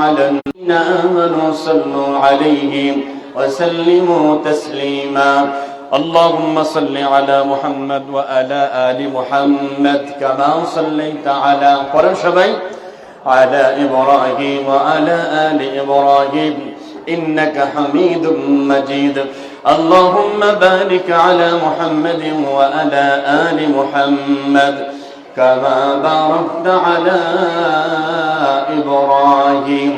على الذين آمنوا صلوا عليه وسلموا تسليما. اللهم صل على محمد وعلى آل محمد كما صليت على قرشبي على إبراهيم وعلى آل إبراهيم إنك حميد مجيد. اللهم بارك على محمد وعلى آل محمد. كما باركت على إبراهيم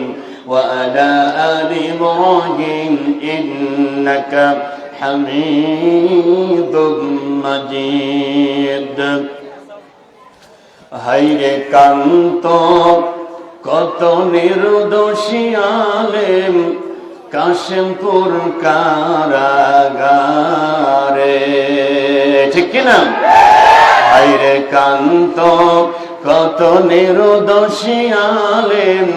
وعلى آل إبراهيم إنك حميد مجيد হাইরে কান্ত কত নির্দোষী আলেম কাশেমপুর কারাগারে কান্ত কত নির্দোষী আলেম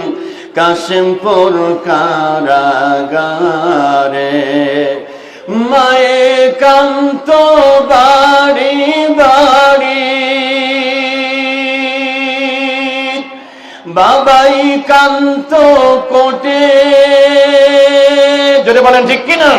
কাশেমপুর কারাগারে। মায়ে কান্ত বাড়ি বাড়ি বাবাই কান্ত কোটে। যদি বলেন ঠিক কিনা?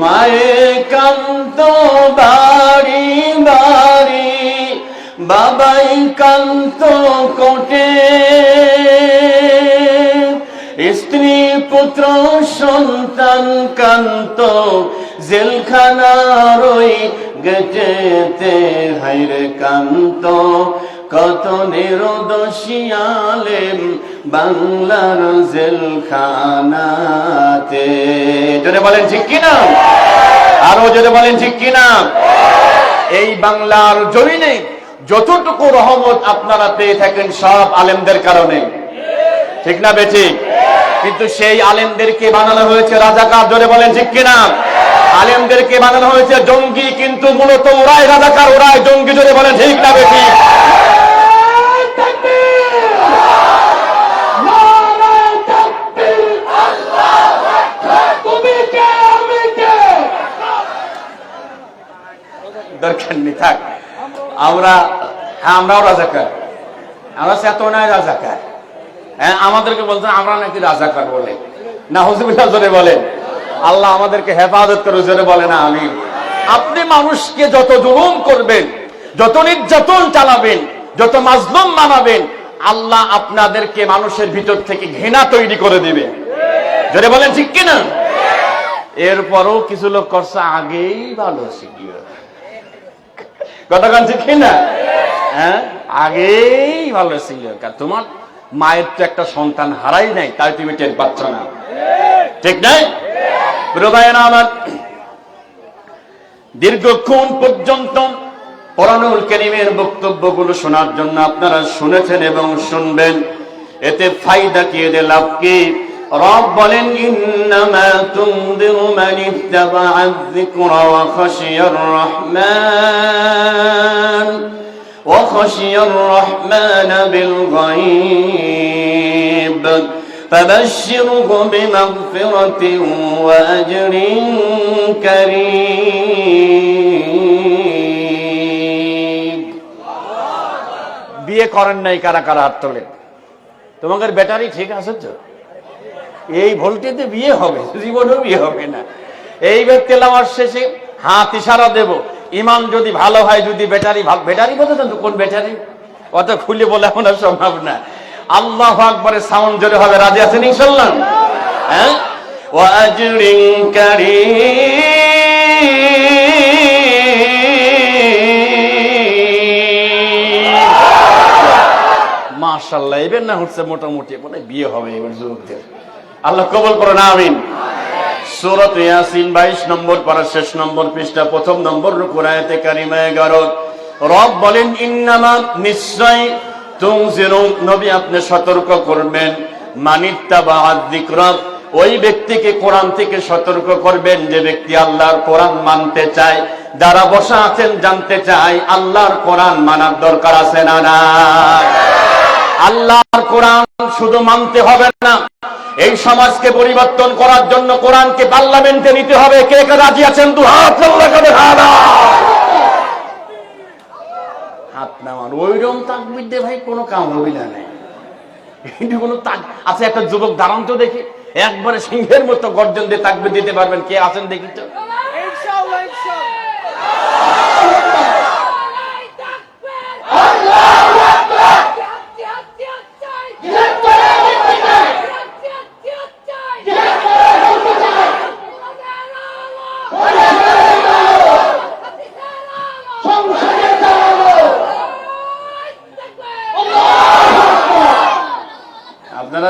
মায়ে কান্ত বাড়ি বাড়ি, বাবাই কান্ত কোটে। স্ত্রী পুত্র সন্তান কান্ত, জেলখানার ওই গেটেতে। হাইরে কান্ত, কত নিরদোষী আলেম বাংলার জেলখানাতে। যদি বলেন ঠিক কিনা? আরও যদি বলেন ঠিক কিনা? এই বাংলার জমিনে যতটুকু রহমত আপনারা পেয়ে থাকেন সব আলেমদের কারণে। ঠিক না বেঠিক কিন্তু সেই আলেমদেরকে বানানো হয়েছে রাজাকার, জোরে বলেন ঠিক কিনা? আলেমদেরকে বানানো হয়েছে জঙ্গি, কিন্তু মূলত ওরাই রাজাকার, ওরাই জঙ্গি, জোরে বলেন ঠিক না বেঠিক দরকার নেই, থাক। আমরা হ্যাঁ আমরাও রাজাকার। আমরা চেতনায় রাজাকার। হ্যাঁ আমাদেরকে বলতে আমরা নাকি রাজাকার বলে। না হুজুবিল্লাহ জোরে বলেন। আল্লাহ আমাদেরকে হেফাজত করে জোরে বলে না আমি আপনি মানুষকে যত জুলুম করবেন, যত নির্যাতন চালাবেন, যত মাজলুম মানাবেন, আল্লাহ আপনাদেরকে মানুষের ভিতর থেকে ঘৃণা তৈরি করে দিবে। জোরে বলেন, ঠিক কিনা? এরপরও কিছু লোক করছে, আগেই ভালো শিখিয়ে কতক্ষণ ঠিক না হ্যাঁ? আগেই ভালো ছিল। তোমার মায়ের তো একটা সন্তান হারাই নাই তাই তুমি টের পাচ্ছ না। ঠিক নাই? প্রভায়ন আমার দীর্ঘক্ষণ পর্যন্ত পরানুল কেরিমের বক্তব্যগুলো শোনার জন্য আপনারা শুনেছেন এবং শুনবেন। এতে ফায়দা কি এদের লাভ কি? রব বলেন ইন্নামা তুনদিরু মান ইত্তাবা'a আয-যিকরা ওয়া খাশিয়ার রাহমান ওয়া খাশিয়ার রাহমান বিল গায়ব فبشره بمغفرة وأجر كريم বিয়ে করেন নাই কারা কারা হাত তোলেন তোমাদের ব্যাটারি ঠিক আছে তো এই ভোল্টেজে বিয়ে হবে, জীবনেও বিয়ে হবে না। এই তেলাওয়ার শেষে হাত ইশারা দেব ইমান যদি ভালো হয়, যদি ব্যাটারি ব্যাটারি বোঝা তো কোন ব্যাটারি? অত খুলে বলে আমার সম্ভব না। আল্লাহ আকবরের সাউন্ড জোরে হবে, রাজি আছেন ইনশাল্লাহ হ্যাঁ? মাশাল্লাহ এবার না হচ্ছে মোটামুটি মানে বিয়ে হবে এবার যুবকদের। আল্লাহ কবল করো না আমিন। সুরত ইয়াসিন, বাইশ নম্বর পারা শেষ নম্বর পৃষ্ঠা, প্রথম নম্বর কারিমা এগারো। রব বলেন, ইন্নামা নিশ্চয় নবী আপনি সতর্ক করবেন। মানিত্তা বা যিকরা, ওই ব্যক্তিকে কোরআন থেকে সতর্ক করবেন যে ব্যক্তি আল্লাহর কোরআন মানতে চায়, যারা বসা আছেন জানতে চায়, আল্লাহর কোরআন মানার দরকার আছে না না আল্লাহর কোরআন শুধু মানতে হবে না এই সমাজকে পরিবর্তন করার জন্য কোরআনকে পার্লামেন্টে নিতে হবে। কে কে রাজি আছেন? দু হাত আল্লাহ হাত নামান। ওইরকম তাকবির দিয়ে ভাই কোনো কাম হবে না নাই কোনো তাক আচ্ছা একটা যুবক দাঁড়ান তো দেখি। একবারে সিংহের মতো গর্জন দিয়ে তাকবির দিতে পারবেন। কে আছেন দেখি তো। ইনশাআল্লাহ ইনশাআল্লাহ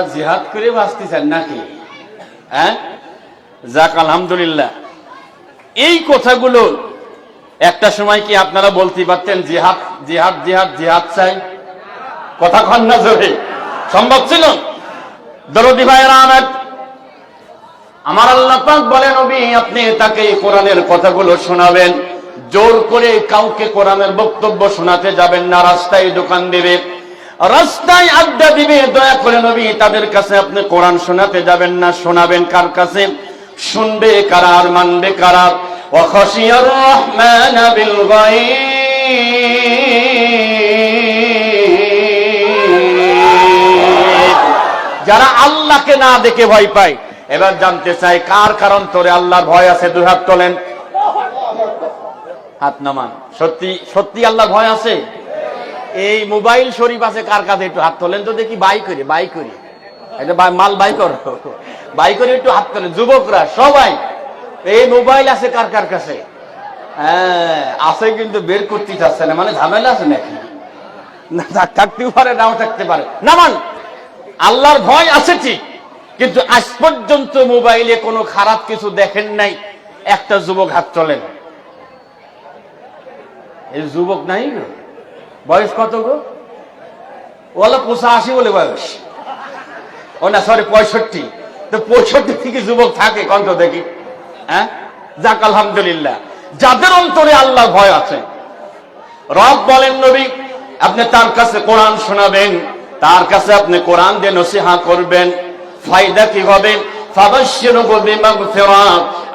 আপনারা জিহাদ করে বাঁচতেছেন নাকি? হ্যাঁ? যাক, আলহামদুলিল্লাহ। এই কথাগুলো একটা সময় কি আপনারা বলতে পারতেন, জিহাদ জিহাদ জিহাদ জিহাদ চাই? কথা কন না জোরে। সম্ভব ছিল? দরদি ভাইয়েরা, আমার আমার আল্লাহ পাক বলেন, নবী, আপনি তাকে কোরআনের কথাগুলো শোনাবেন। জোর করে কাউকে কোরআনের বক্তব্য শোনাতে যাবেন না, রাস্তায় দোকান দেবে। রাস্তায় আড্ডা দিবে, দয়া করে নবী, তাদের কাছে আপনি কোরআন শোনাতে যাবেন না, শোনাবেন কার কাছে? শুনবে কারা আর মানবে কারা? ওয়াখাশিয়ার রহমান যারা আল্লাহকে না দেখে ভয় পায়, এবার জানতে চাই কার কারণ তোরে আল্লাহর ভয় আছে, দুই হাত তোলেন। হাত নামান। সত্যি সত্যি আল্লাহর ভয় আছে? এই মোবাইল শরীফ আছে কার কাছে একটু হাত তোলেন তো দেখি, বাই করে বাই করে। মাল বাই কর। বাই করে, একটু হাত তোলেন। যুবকরা, সবাই, এই মোবাইল আছে কার কার কাছে? হ্যাঁ আছে কিন্তু বের করতে চাচ্ছে না। মানে ঝামেলা আছে নাকি? থাকতেও পারে, নাও থাকতে পারে। নামান আল্লাহর ভয় আছে ঠিক, কিন্তু আজ পর্যন্ত মোবাইলে কোনো খারাপ কিছু দেখেন নাই, একটা যুবক হাত চলেন এই যুবক নাই বয়স কত গো? ওলা পঁচাশি বলে বয়স। ও না সরি পঁয়ষট্টি। তো পঁয়ষট্টি থেকে যুবক থাকে কন্ত দেখি। হ্যাঁ? যাক, আলহামদুলিল্লাহ। যাদের অন্তরে আল্লাহ ভয় আছে, রব বলেন, নবী, আপনি তার কাছে কোরআন শোনাবেন, তার কাছে আপনি কোরআন দিয়ে নসিহা করবেন, ফায়দা কি হবে?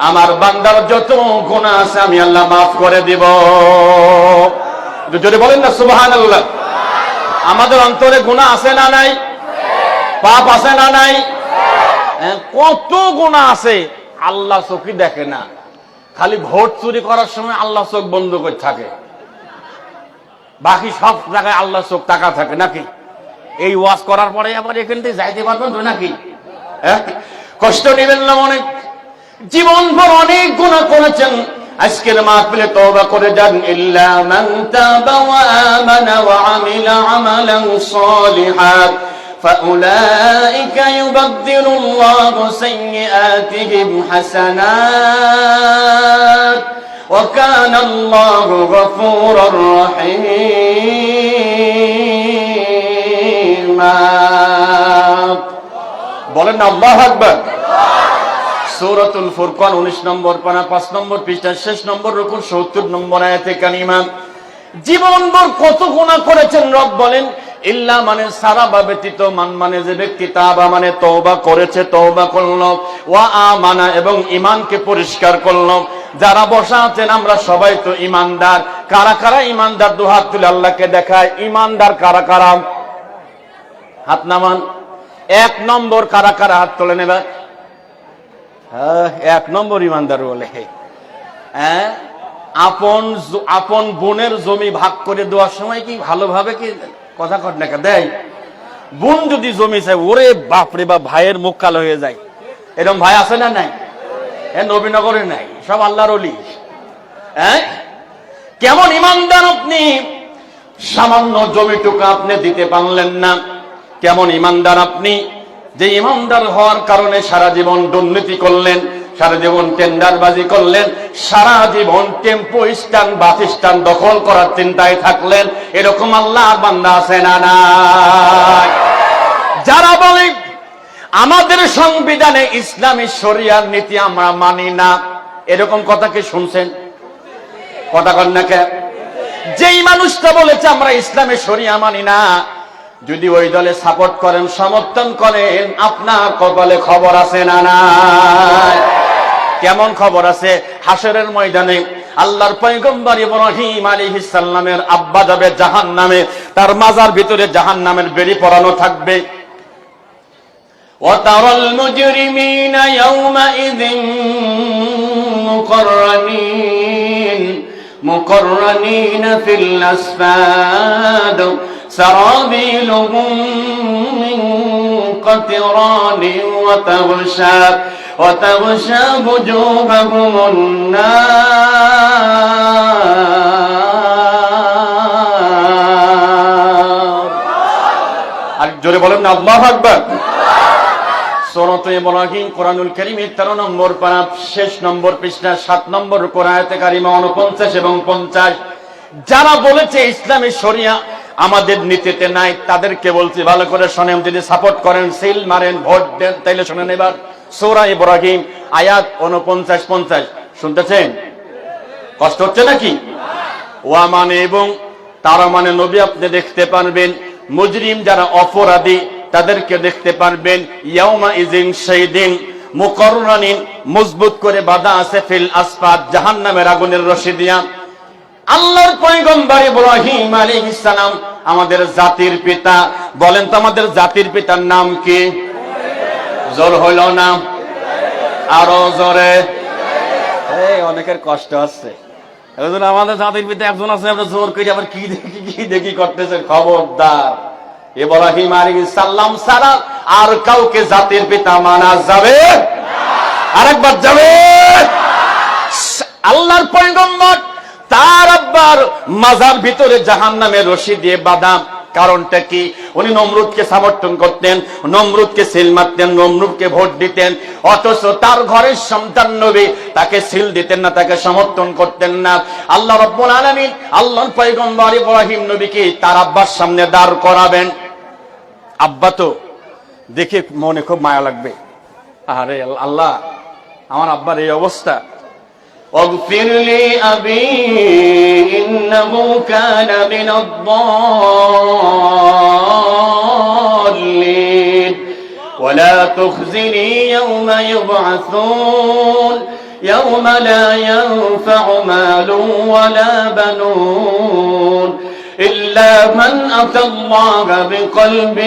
আমার বান্দার যত গুনাহ আছে, আমি আল্লাহ মাফ করে দিব। যদি বলেন না সুবহানাল্লাহ। আমাদের অন্তরে গুনাহ আছে না নাই? পাপ আছে না নাই? হ্যাঁ, কত গুনাহ আছে আল্লাহ চোখই দেখে না। খালি ভোট চুরি করার সময় আল্লাহ চোখ বন্ধ করে থাকে। বাকি সব জায়গায় আল্লাহ চোখ টাকা থাকে নাকি? এই ওয়াজ করার পরে আবার এখান থেকে যাইতে পারবেন তো নাকি? হ্যাঁ? কষ্ট নেবেন না অনেক জীবন ভর অনেক গুণা করেছেন। আজকের মাহফিলে তওবা করে যান ইল্লা মান তাবা ওয়া আমানা ওয়া আমিলা আমালান সালিহান فأولئك يبدل الله سيئاتهم حسنات وكان الله غفورا رحيما বলেন না আল্লাহ আকবার সূরাতুল ফুরকান 19 নম্বর পানা 5 নম্বর শেষ নম্বর 70 নম্বর আয়াতে জীবনভর কত গুনাহ করেছেন রব বলেন ইল্লা মানে সারা বা ব্যতীত মান মানে যে ব্যক্তি তাবা মানে তওবা করেছে তওবা করল ওয়া আমানা এবং ঈমানকে পরিষ্কার করল। যারা বসা আছেন আমরা সবাই তো ঈমানদার। কারা কারা ঈমানদার? দুহাত তুলে আল্লাহকে দেখায়। ঈমানদার কারা কারা? হাত নামান। এক নম্বর কারা কারা হাত তুলে হ্যাঁ, এক নম্বর ইমানদার বলে। হ্যাঁ আপন আপন বোনের জমি ভাগ করে দেওয়ার সময় কি ভালোভাবে কি কথা না দেয় বোন যদি জমি চায়, ওরে বাপরে বা ভাইয়ের মুখ কালো হয়ে যায়। এরকম ভাই আছে না নাই? এ নবীনগরে নাই, সব আল্লাহর অলি হ্যাঁ কেমন ইমানদার আপনি? সামান্য জমিটুকু আপনি দিতে পারলেন না। কেমন ইমানদার আপনি? যে ইমানদার হওয়ার কারণে সারা জীবন দুর্নীতি করলেন, সারা জীবন টেন্ডারবাজি করলেন, সারা জীবন টেম্পো স্টান বাস স্ট্যান্ড দখল করার চিন্তায় থাকলেন, এরকম আল্লাহর বান্দা আছে না নাই? যারা বলে, আমাদের সংবিধানে ইসলামী শরিয়ার নীতি আমরা মানি না, এরকম কথা কি শুনছেন? কথা কন্যাকে যেই মানুষটা বলেছে, আমরা ইসলামে শরিয়া মানি না যদি ওই দলে সাপোর্ট করেন সমর্থন করেন আপনার কপালে খবর আছে না নাই কেমন খবর আছে হাসরের ময়দানে আল্লাহর পয়গম্বর ইব্রাহিম আলাইহিস সালামের আব্বা যাবে জাহান্নামে তার মাজার ভিতরে জাহান্নামের বেরি পরানো থাকবে وترى المجرمين يومئذ مقرنين مقرنين في الأسفاد سرابيلهم من قطران وتغشى وتغشى وجوههم النار আর জোরে বলেন না আল্লাহ আকবার সূরাত ইব্রাহিম কোরআনুল কারীমের 13 নম্বর পারা শেষ নম্বর পৃষ্ঠা 7 নম্বর কোরআয়াতে কারিমা 49 এবং 50 যারা বলেছে ইসলামী শরিয়া আমাদের নীতিতে নাই, তাদেরকে বলছি, ভালো করে শোনেন, যদি সাপোর্ট করেন সিল মারেন, ভোট দেন, তাইলে শোনেন এবার। সূরা ইব্রাহিম, আয়াত 49 50 শুনতেছেন? কষ্ট হচ্ছে নাকি? ওয়া মানে এবং তারা মানে নবী আপনি দেখতে পারবেন, মুজরিম যারা অপরাধী, তাদেরকে দেখতে পারবেন, ইয়াউমা ইজিন সেই দিন মুকররানিন, মজবুত করে বাধা আছে ফিল আসফাত জাহান্নামের আগুনের রশি দিয়া। আল্লাহর পয়গম্বর ইব্রাহিম আলাইহিস সালাম আমাদের জাতির পিতা। বলেন তো আমাদের জাতির পিতার নাম কি? জোর হইল না? আরও জোরে। এই, অনেকের কষ্ট আছে। একজন আমাদের জাতির পিতা একজন আছে, আমরা জোর করে আবার কি দেখি কি দেখি করতেছে খবরদার। ইব্রাহিম আলাইহিস সালাম ছাড়া আর কাউকে জাতির পিতা মানা যাবে? আরেকবার যাবে। আল্লাহর পয়গম্বর তার আব্বার মাজার ভিতরে জাহান্নামের রশি দিয়ে বাদাম। কারণটা কি? উনি নমরুদকে সমর্থন করতেন, নমরুদকে সিল মারতেন, নমরুদকে ভোট দিতেন। অথচ তার ঘরের সন্তান নবী তাকে সিল দিতেন না, তাকে সমর্থন করতেন না। আল্লাহ রব্বুল আলামিন আল্লাহর পয়গম্বর ইব্রাহিম নবীকে তার আব্বার সামনে দাঁড় করাবেন। আব্বা তো দেখে মনে খুব মায়া লাগবে। আরে আল্লাহ, আমার আব্বার এই অবস্থা। واغفر لي أبي إنه كان من الضالين. ولا تخزني يوم يبعثون. يوم لا ينفع مال ولا بنون. إلا من أتى الله بقلب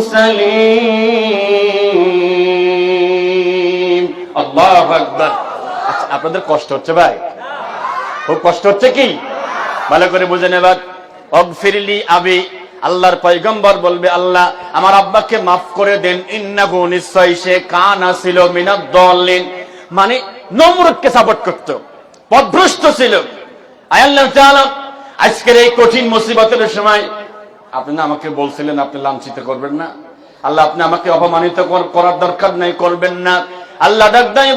سليم. الله أكبر. আপনাদের কষ্ট হচ্ছে ভাই। খুব কষ্ট হচ্ছে কি? ভালো করে বুঝে এবার অগফিরলি আবি, আল্লাহর পয়গম্বর বলবে, আল্লাহ, আমার আব্বাকে মাফ করে দেন। ইন্নাহু নিশ্চয় সে কানা ছিল মিনাদ দলিন মানে নমরুদকে সাপোর্ট করত, পদভ্রষ্ট ছিল। আল্লাহ তাআলা, আজকের এই কঠিন মুসিবতের সময় আপনি আমাকে বলছিলেন, আপনি লাঞ্ছিত করবেন না। আল্লাহ, আপনি আমাকে অপমানিত করার দরকার নাই, করবেন না। আল্লাহ ডাকদাই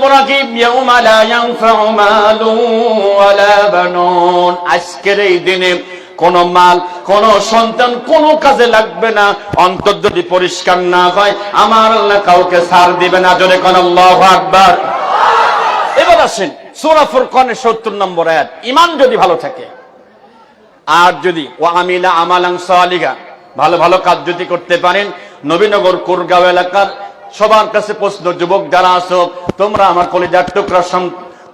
বানুন। আজকের এই দিনে কোন মাল, কোন সন্তান কোন কাজে লাগবে না। অন্তর যদি পরিষ্কার না হয়, আমার আল্লাহ কাউকে সার দিবে না। জোরে কোন, আল্লাহু আকবার। এবার আসেন, সূরা ফুরকানের 70 নম্বর আয়াত। ঈমান যদি ভালো থাকে, আর যদি ও আমিলা আমালাং সালিগা ভালো ভালো কাজ যদি করতে পারেন, নবীনগর, কোরগাঁও এলাকার সবার কাছে প্রশ্ন, যুবক যারা আছো, তোমরা আমার কলেজার টুকরা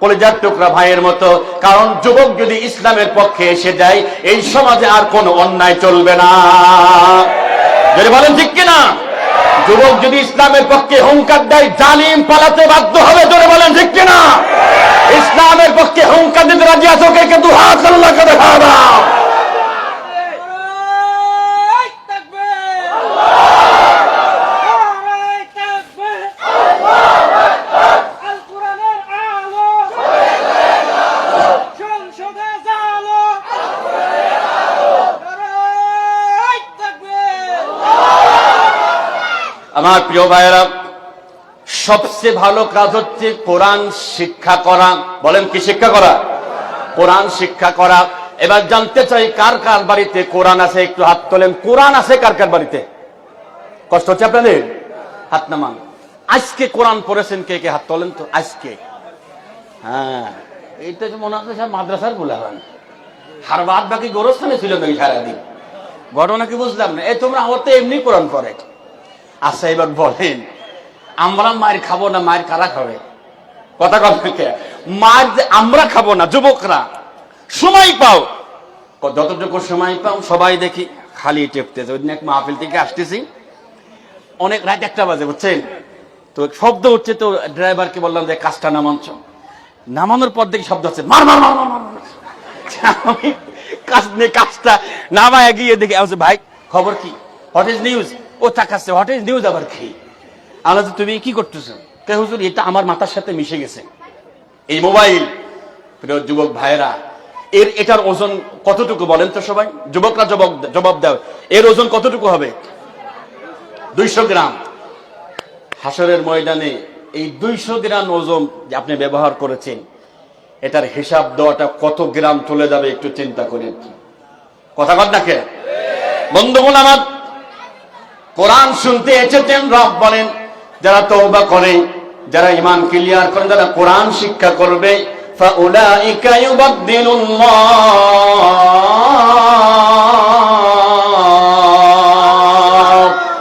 কলেজার টুকরা ভাইয়ের মতো, কারণ যুবক যদি ইসলামের পক্ষে এসে যায়, এই সমাজে আর কোনো অন্যায় চলবে না। যদি বলেন ঠিক কিনা? যুবক যদি ইসলামের পক্ষে হুঙ্কার দেয়, জালিম পালাতে বাধ্য হবে, জোরে বলেন ঠিক কিনা? ইসলামের পক্ষে হুঙ্কার দিতে রাজি আছো কে? দু হাত দেখা দাও। আমার প্রিয় ভাইয়েরা, সবচেয়ে ভালো কাজ হচ্ছে কোরআন শিক্ষা করা। বলেন কি শিক্ষা করা? কোরআন শিক্ষা করা। এবার জানতে চাই, কার কার বাড়িতে কোরআন আছে? একটু হাত তোলেন। কোরআন আছে কার কার বাড়িতে? কষ্ট হচ্ছে আপনাদের? হাত নামান। আজকে কোরআন পড়েছেন কে কে? হাত তোলেন তো, আজকে। হ্যাঁ এইটা মনে হচ্ছে সব মাদ্রাসারগুলা হয়। হার বাদ বাকি গোরস্থানে ছিল নাকি সারাদিন? ঘটনা কি বুঝলাম না। এই তোমরা আমার তো এমনি কোরআন পড়ে। আচ্ছা এবার বলেন। আমরা মায়ের খাব না, মায়ের কারা খাবে? কথা কথা মার আমরা খাব না, যুবকরা, সময় পাও। যতটুকু সময় পাও, সবাই দেখি খালি টেপতেছে ওই দিন এক মাহফিল থেকে আসতেছি। অনেক রাত একটা বাজে, বুঝছেন? তো শব্দ হচ্ছে তো ড্রাইভারকে বললাম যে, কাজটা নামাচ্ছ নামানোর পর দেখি শব্দ হচ্ছে, মার মার মার মার কাজ নিয়ে কাজটা নামায় গিয়ে দেখি ভাই, খবর কি? What is news? ও তাকাচ্ছে হোয়াট ইজ নিউজ আবার কি? তো তুমি কি করতেছো? কে হুজুর, এটা আমার মাথার সাথে মিশে গেছে। এই মোবাইল, প্রিয় যুবক ভাইরা এর, এটার ওজন কতটুকু বলেন তো সবাই? যুবকরা জবাব জবাব দাও। এর ওজন কতটুকু হবে? দুইশো গ্রাম। হাসরের ময়দানে এই দুইশো গ্রাম ওজন যে আপনি ব্যবহার করেছেন, এটার হিসাব দেওয়াটা কত গ্রাম চলে যাবে একটু চিন্তা করেন। কথা কর নাকে বন্ধুগণ আমার কোরআন শুনতে এসেছেন, রব বলেন, যারা তৌবা করে, যারা ইমান ক্লিয়ার করে, যারা কোরআন শিক্ষা করবে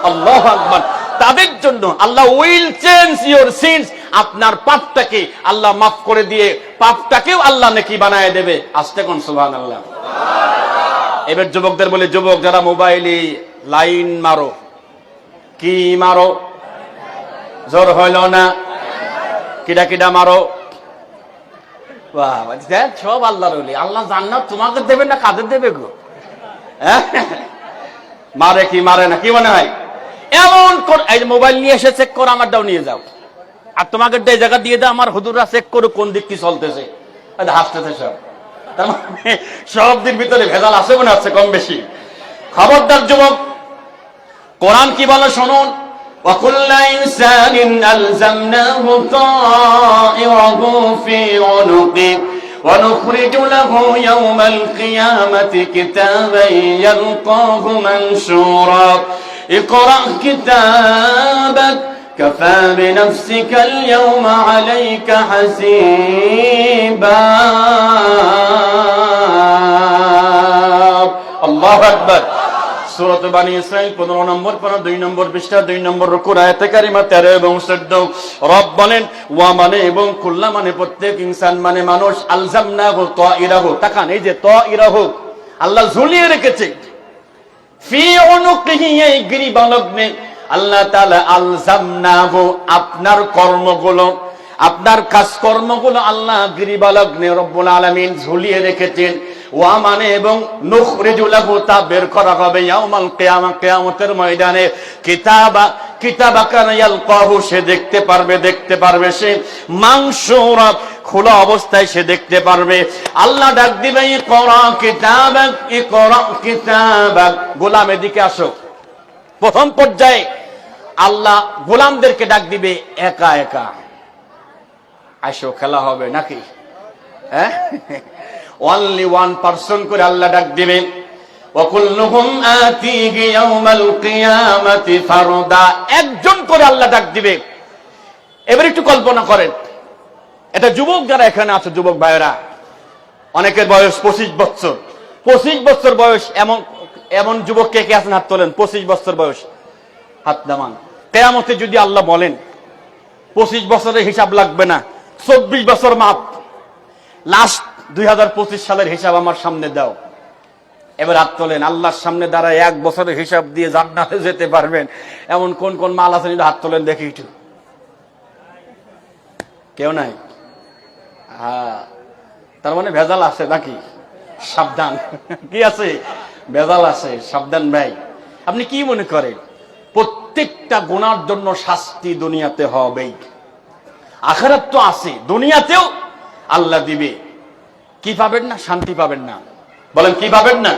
আল্লাহ তাদের জন্য Allah will change your sins আপনার পাপটাকে আল্লাহ মাফ করে দিয়ে, পাপটাকেও আল্লাহ নাকি বানায় দেবে। আস্তে কোন সুহান আল্লাহ এবার যুবকদের বলে, যুবক, যারা মোবাইলে লাইন মারো কি মারো? জোর হইল না। কিডা কিডা মারো? বাহ, সব আল্লাহ রলি আল্লাহ জান্নাত তোমাকে দেবে না কাদের দেবে গো? হ্যাঁ? মারে কি মারে না কি মনে হয়? এমন এই মোবাইল নিয়ে এসে চেক করো আমারটাও নিয়ে যাও। আর তোমাকে এই জায়গা দিয়ে দাও আমার হুদুরা চেক করো কোন দিক কি চলতেছে। হাসতেছে সব। তার মানে সব দিন ভিতরে ভেজাল আছে মনে হচ্ছে কম বেশি। খবরদার যুবক কোরআন কি বলে শুনুন وكل إنسان ألزمناه طائره في عنقه ونخرج له يوم القيامة كتابا يلقاه منشورا اقرأ كتابك كفى بنفسك اليوم عليك حسيبا الله أكبر সুরত বানী ইসরাইল পনেরো নম্বর দুই নম্বর পৃষ্ঠা নম্বর আয়াতে কারিমা তেরো এবং চোদ্দ। রব বলেন, ওয়া মানে এবং মানে প্রত্যেক ইনসান মানে মানুষ তাকান, এই যে আল্লাহ ঝুলিয়ে রেখেছে। ফি অনুকৃহি এই গিরিবালগ্নে আল্লাহ আলজামনাহু আপনার কর্মগুলো, আপনার কাজকর্মগুলো আল্লাহ গিরিবালগ্নে রব্বুল আলামিন ঝুলিয়ে রেখেছেন। ওয়া মানে এবং নুখরিজুলাহু তা বের করা হবে ইয়াউমাল কিয়ামা কিয়ামতের ময়দানে। কিতাবা কিতাবাকান ইয়ালকাহু, সে দেখতে পারবে দেখতে পারবে সে মাংসুরা খোলা অবস্থায় সে দেখতে পারবে। আল্লাহ ডাক দিবে, ইকরা কিতাবাক ইকরা কিতাবাক। গোলাম এদিকে আসো। প্রথম পর্যায়ে আল্লাহ গোলামদেরকে ডাক দিবে, একা একা। আসো খেলা হবে নাকি? হ্যাঁ? অনলি ওয়ান পার্সন করে আল্লাহ ডাক দিবেন একজন করে আল্লাহ ডাক দিবে। এবার একটু কল্পনা করেন। এটা যুবক যারা এখানে আছে, যুবক ভাইয়েরা, অনেকের বয়স পঁচিশ বছর। পঁচিশ বছর বয়স এমন এমন যুবক কে কে আছেন? হাত তোলেন। পঁচিশ বছর বয়স। হাত নামান। কেয়ামতে যদি আল্লাহ বলেন, পঁচিশ বছরের হিসাব লাগবে না, চব্বিশ বছর মাপ। লাস্ট দুই হাজার পঁচিশ সালের হিসাব আমার সামনে দাও। এবার হাত তোলেন, আল্লাহর সামনে দাঁড়ায় এক বছরের হিসাব দিয়ে জান্নাতে যেতে পারবেন। এমন কোন কোন মাল আছেন হাত তোলেন দেখি একটু। কেউ নাই? হ্যাঁ তার মানে ভেজাল আছে নাকি? সাবধান। কি আছে? ভেজাল আছে, সাবধান ভাই। আপনি কি মনে করেন? প্রত্যেকটা গুনার জন্য শাস্তি দুনিয়াতে হবেই। আখারাত তো আছে, দুনিয়াতেও আল্লাহ দিবে। কি পাবেন না? শান্তি পাবেন না। বলেন, কি পাবেন না?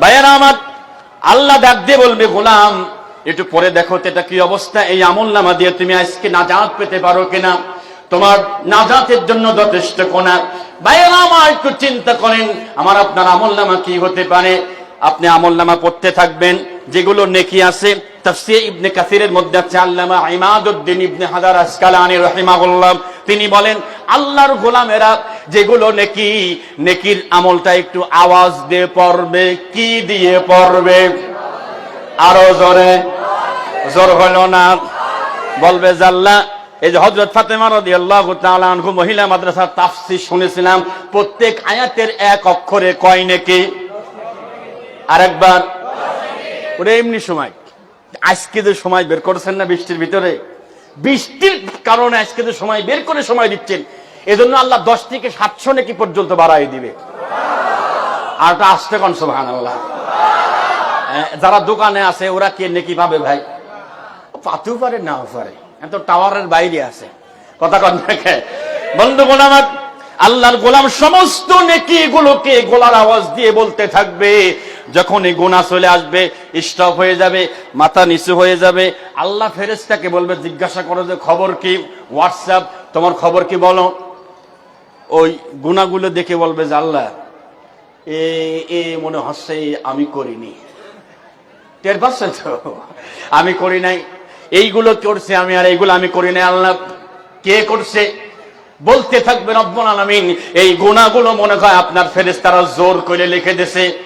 ভাইয়ারা আমার, আল্লাহ ডাক দিয়ে বলবে, গোলাম, একটু পরে দেখো এটা কি অবস্থা? এই আমল নামা দিয়ে তুমি আজকে নাজাত পেতে পারো কিনা? তোমার নাজাতের জন্য যথেষ্ট কোনা। ভাইয়ারা আমার, একটু চিন্তা করেন, আমার আপনার আমল নামা কি হতে পারে? আপনি আমল নামা পড়তে থাকবেন যেগুলো নেকি আছে, তাফসীর ইবনে কাসিরের মধ্যে আছে আল্লামা ইমাদউদ্দিন ইবনে হাজার আসকালানি রাহিমাহুল্লাহ। তিনি বলেন, আল্লাহর গোলামেরা যেগুলো নেকি, নেকির আমলটা একটু আওয়াজ দিয়ে পড়বে, কি দিয়ে পড়বে? আরও জোরে, জোর হলো না? বলবে জাল্লা এই যে হজরত ফাতেমা তাআলা আনহু, মহিলা মাদ্রাসার তাফসীর শুনেছিলাম, প্রত্যেক আয়াতের এক অক্ষরে কয় নাকি? আরেকবার। ওরে এমনি সময়। আজকে যে সময় বের করেছেন না বৃষ্টির ভিতরে? বৃষ্টির কারণে আজকে যে সময় বের করে সময় দিচ্ছেন, এজন্য আল্লাহ দশ থেকে সাতশো নাকি পর্যন্ত বাড়াই দিবে। আর ওটা আসতে কন সোহান আল্লাহ যারা দোকানে আছে, ওরা কে নাকি পাবে ভাই? পাতেও পারে, নাও পারে। এত টাওয়ারের বাইরে আছে। কথা কন দেখে বন্ধু গোলাম আল্লাহর গোলাম সমস্ত নেকি গুলোকে গোলার আওয়াজ দিয়ে বলতে থাকবে। যখন এই গোনা চলে আসবে, স্টপ হয়ে যাবে, মাথা নিচু হয়ে যাবে, আল্লাহ ফেরেস্তাকে বলবে, জিজ্ঞাসা করো যে খবর কি? হোয়াটসঅ্যাপ তোমার খবর কি বলো? ওই গুণাগুলো দেখে বলবে যে, আল্লাহ, এ এ মনে হচ্ছে আমি করিনি। টের পাচ্ছেন তো? আমি করি নাই। এইগুলো করছে আমি আর এইগুলো আমি করি নাই। আল্লাহ কে করছে? বলতে থাকবে, রব্বুল আলামিন। এই গুণাগুলো মনে হয় আপনার ফেরেশতারা জোর করে লিখে দিয়েছে।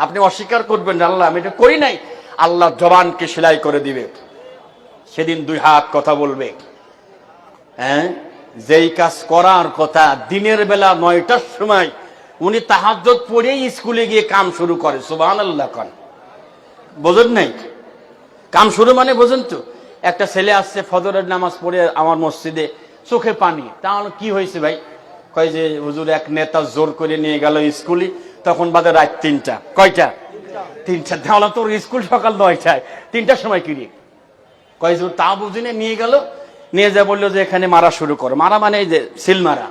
আপনি অস্বীকার করবেন আল্লাহ, আমি এটা করি নাই। আল্লাহ জবানকে সেলাই করে দিবে। সেদিন দুই হাত কথা বলবে। হ্যাঁ? যেই কাজ করার কথা, দিনের বেলা নয়টার সময় উনি তাহাজ্জত পড়েই স্কুলে গিয়ে কাম শুরু করে। সুবাহ আল্লাহ খান বোঝেন নাই? কাম শুরু মানে বোঝেন তো? একটা ছেলে আসছে, ফজরের নামাজ পড়ে আমার মসজিদে, চোখে পানি। তাহলে কি হয়েছে ভাই? কয় যে, হুজুর, এক নেতা জোর করে নিয়ে গেল স্কুলে। তখন বাদে রাত তিনটা। কয়টা? তিনটা। তাহলে তোর স্কুল সকাল নয়টায়। তিনটার সময় কিনি কয় যে, তা বুঝিনে নিয়ে গেল। নিয়ে যা বলল যে, এখানে মারা শুরু করো। মারা মানে যে, সিল মারা।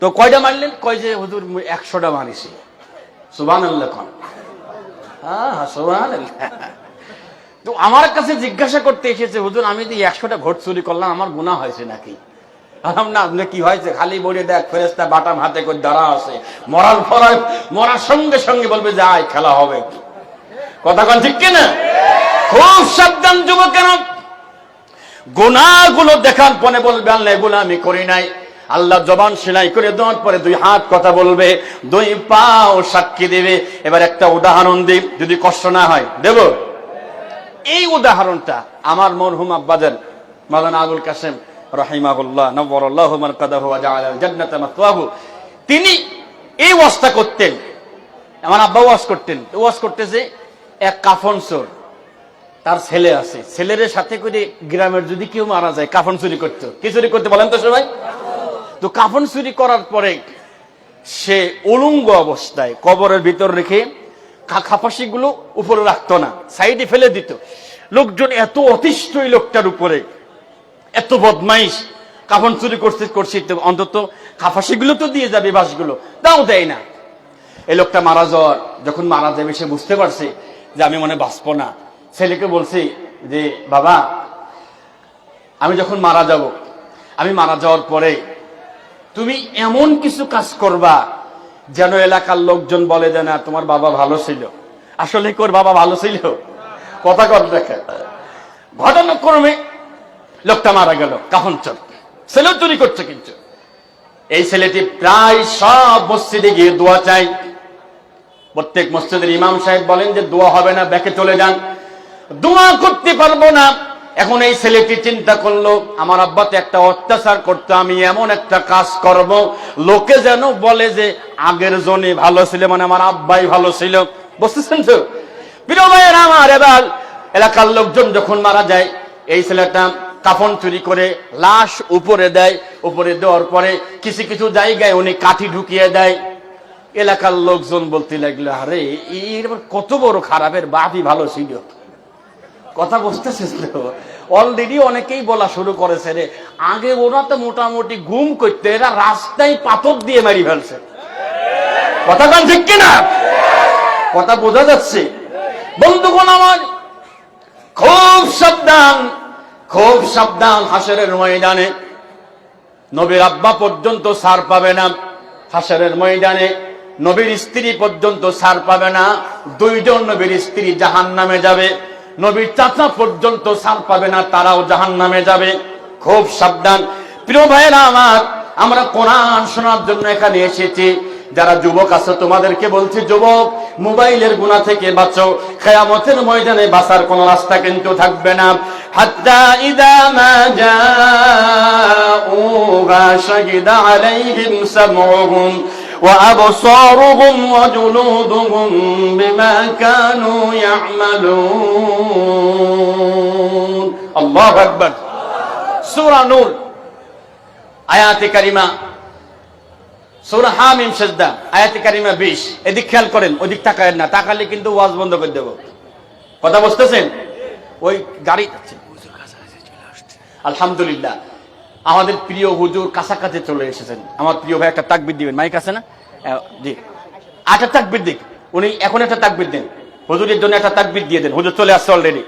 তো কয়টা মারলেন? কয় যে, হুজুর একশোটা মারিছি। সুবান আল্লাহ খান হ্যাঁ সুবান তো আমার কাছে জিজ্ঞাসা করতে এসেছে, হুজুর, আমি তো একশোটা ভোট চুরি করলাম, আমার গুণা হয়েছে নাকি? আলাম না কি হয়েছে? খালি বলে দেখ ফেরেস্তা বাটাম হাতে করে দাঁড়া আছে। মরার মরার সঙ্গে সঙ্গে বলবে খেলা হবে। কথা কন ঠিক কিনা? খুব সাবধান দেখার পরে বলবে, আল্লাহ, এগুলো আমি করি নাই। আল্লাহ জবান সেলাই করে দেওয়ার পরে দুই হাত কথা বলবে, দুই পাও সাক্ষী দেবে। এবার একটা উদাহরণ দিই, যদি কষ্ট না হয়। দেব? এই উদাহরণটা আমার মরহুম আব্বাদের মাওলানা আবুল কাসেম রাহিমাহুল্লাহ নবরুল্লাহ মারকাদাহু জান্নাতা মাতওয়াহু তিনি এই ওয়াজটা করতেন। আমার আব্বা ওয়াজ করতেন। ওয়াজ করতেছে এক কাফন চোর। তার ছেলে আছে। ছেলের সাথে করে গ্রামের যদি কেউ মারা যায়, কাফন চুরি করতো। কি চুরি করতে বলেন তো সবাই? তো কাফন চুরি করার পরে সে উলঙ্গ অবস্থায় কবরের ভিতর রেখে খাপাসি গুলো উপরে রাখতো না, সাইডে ফেলে দিত। লোকজন এত অতিষ্ঠ লোকটার উপরে। এত বদমাইশ। কাফন চুরি করছি তো অন্তত খাফাসি গুলো তো দিয়ে যাবে বাসগুলো, তাও দেয় না। এই লোকটা মারা যাওয়ার, যখন মারা যাবে সে বুঝতে পারছে যে আমি মনে বাঁচবো না। ছেলেকে বলছি যে, বাবা, আমি যখন মারা যাব, আমি মারা যাওয়ার পরে তুমি এমন কিছু কাজ করবা যেন এলাকার লোকজন বলে যে, না, তোমার বাবা ভালো ছিল। আসলে কি ওর বাবা ভালো ছিল? কথা কর দেখে। ঘটনাক্রমে লোকটা মারা গেল, কাফন চোর। ছেলেও চুরি করছে কিন্তু। এই ছেলেটি প্রায় সব মসজিদে গিয়ে দোয়া চাই প্রত্যেক মসজিদের ইমাম সাহেব বলেন যে, দোয়া হবে না, ব্যাকে চলে যান। দোয়া করতে পারব না। এখন এই ছেলেটি চিন্তা করল, আমার আব্বাতে একটা অত্যাচার করতো, আমি এমন একটা কাজ করব। লোকে যেন বলে যে, আগের জনে ভালো ছিল মানে আমার আব্বাই ভালো ছিল। বুঝতেছেন তো? প্রিয় ভাইয়ের আমার এবার এলাকার লোকজন যখন মারা যায়, এই ছেলেটা কাফন চুরি করে লাশ উপরে দেয়, উপরে দেওয়ার পরে কিছু কিছু জায়গায় উনি কাঠি ঢুকিয়ে দেয়। এলাকার লোকজন বলতে লাগল, আরে, এর কত বড় খারাপের বাপই ভালো ছিল। কথা বুঝতেছিস তো। অলরেডি অনেকেই বলা শুরু করেছে রে, আগে ওরা তো মোটামুটি গুম করতে, এরা রাস্তায় পাথর দিয়ে মারি ফেলছে। কথা কান ঠিক কিনা? কথা বোঝা যাচ্ছে। বন্ধুগণ আমার, খুব সাবধান। খুব সাবধান হাসরের ময়দানে। নবীর আব্বা পর্যন্ত সার পাবে না। হাসরের ময়দানে নবীর স্ত্রী পর্যন্ত সার পাবে না। দুইজন নবীর স্ত্রী জাহান নামে যাবে। নবীর চাচা পর্যন্ত সার পাবে না, তারাও জাহান নামে যাবে। খুব সাবধান। প্রিয় ভাইয়েরা আমার, আমরা কোরআন শোনার জন্য এখানে এসেছি। যারা যুবক আছে তোমাদেরকে বলছি যুবক মোবাইলের গুণা থেকে বাঁচো খেয়ামতের ময়দানে বাঁচার কোন রাস্তা কিন্তু থাকবে না হাত্তা ইদা মা জাউহা শাহিদা আলাইহিম সামউহুম وأبصارهم وجلودهم بما كانوا يعملون الله أكبر سورة نور آيات كريمة সৌরা হামিম সেজদা, আয়াতি কারিমা বিশ। এদিক খেয়াল করেন, ওদিক তাকায় না, তাকালে কিন্তু ওয়াজ বন্ধ করে দেব। কথা বুঝতেছেন? ওই গাড়ি আলহামদুলিল্লাহ। আমাদের প্রিয় হুজুর কাছাকাছি চলে এসেছেন। আমার প্রিয় ভাই একটা তাকবির দিবেন। মাইক আছে না? জি। আচ্ছা, একটা তাকবির দিক। উনি এখন একটা তাকবির দেন। হুজুরের জন্য একটা তাকবির দিয়ে দেন। হুজুর চলে আসছে অলরেডি